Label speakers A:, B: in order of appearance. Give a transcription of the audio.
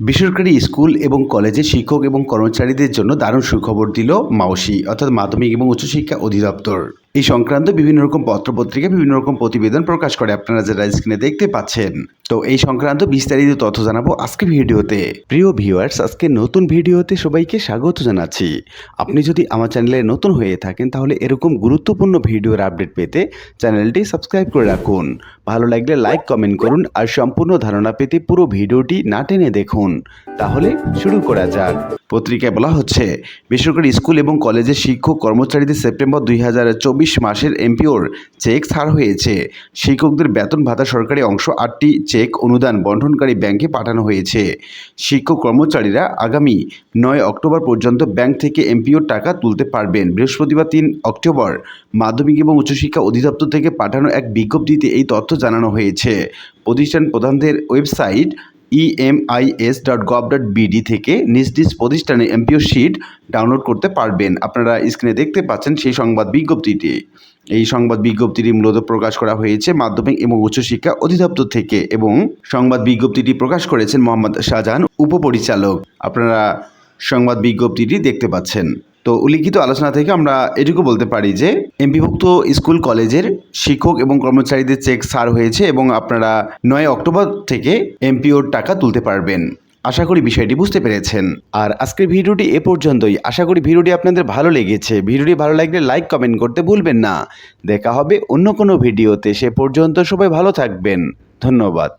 A: বেসরকারি স্কুল এবং কলেজে শিক্ষক এবং কর্মচারীদের জন্য দারুণ সুখবর দিল মাওসি অর্থাৎ মাধ্যমিক এবং উচ্চশিক্ষা অধিদপ্তর। এই সংক্রান্ত বিভিন্ন রকম পত্রপত্রিকা, বিভিন্ন রকম প্রতিবেদন প্রকাশ করে আপনারা যারা স্ক্রিনে দেখতে পাচ্ছেন। তো এই সংক্রান্ত বিস্তারিত তথ্য জানাব আজকে ভিডিওতে। প্রিয় ভিউয়ার্স আজকে নতুন ভিডিওতে সবাইকে স্বাগত জানাচ্ছি। আপনি যদি আমার চ্যানেলে নতুন হয়ে থাকেন, তাহলে এরকম গুরুত্বপূর্ণ ভিডিওর আপডেট পেতে চ্যানেলটি সাবস্ক্রাইব করে রাখুন। ভালো লাগলে লাইক কমেন্ট করুন আর সম্পূর্ণ ধারণা পেতে পুরো ভিডিওটি না টেনে দেখুন। তাহলে শুরু করা যাক। পত্রিকায় বলা হচ্ছে, বেসরকারি স্কুল এবং কলেজের শিক্ষক কর্মচারীদের সেপ্টেম্বর দুই হাজার চব্বিশ মাসের এমপিওর চেক ছাড় হয়েছে। শিক্ষকদের বেতন ভাতা সরকারি অংশ আটটি চেক অনুদান বন্টনকারী ব্যাংকে পাঠানো হয়েছে। শিক্ষক কর্মচারীরা আগামী নয় অক্টোবর পর্যন্ত ব্যাংক থেকে এমপিওর টাকা তুলতে পারবেন। বৃহস্পতিবার তিন অক্টোবর মাধ্যমিক এবং উচ্চশিক্ষা অধিদপ্তর থেকে পাঠানো এক বিজ্ঞপ্তিতে এই তথ্য জানানো হয়েছে। প্রতিষ্ঠান প্রধানদের website EMIS dot gov dot BD থেকে নিজ নিজ প্রতিষ্ঠানে এমপিও শিট ডাউনলোড করতে পারবেন। আপনারা স্ক্রিনে দেখতে পাচ্ছেন সেই সংবাদ বিজ্ঞপ্তিটি। এই সংবাদ বিজ্ঞপ্তিটি মূলত প্রকাশ করা হয়েছে মাধ্যমিক এবং উচ্চশিক্ষা অধিদপ্তর থেকে এবং সংবাদ বিজ্ঞপ্তিটি প্রকাশ করেছেন মোহাম্মদ শাহজাহান, উপপরিচালক। আপনারা সংবাদ বিজ্ঞপ্তিটি দেখতে পাচ্ছেন। তো উল্লিখিত আলোচনা থেকে আমরা এটুকু বলতে পারি যে, এমপিভুক্ত স্কুল কলেজের শিক্ষক এবং কর্মচারীদের চেক ছাড় হয়েছে এবং আপনারা নয় অক্টোবর থেকে এমপিওর টাকা তুলতে পারবেন। আশা করি বিষয়টি বুঝতে পেরেছেন। আর আজকের ভিডিওটি এ পর্যন্তই। আশা করি ভিডিওটি আপনাদের ভালো লেগেছে। ভিডিওটি ভালো লাগলে লাইক, কমেন্ট করতে ভুলবেন না। দেখা হবে অন্য কোনো ভিডিওতে। সে পর্যন্ত সবাই ভালো থাকবেন। ধন্যবাদ।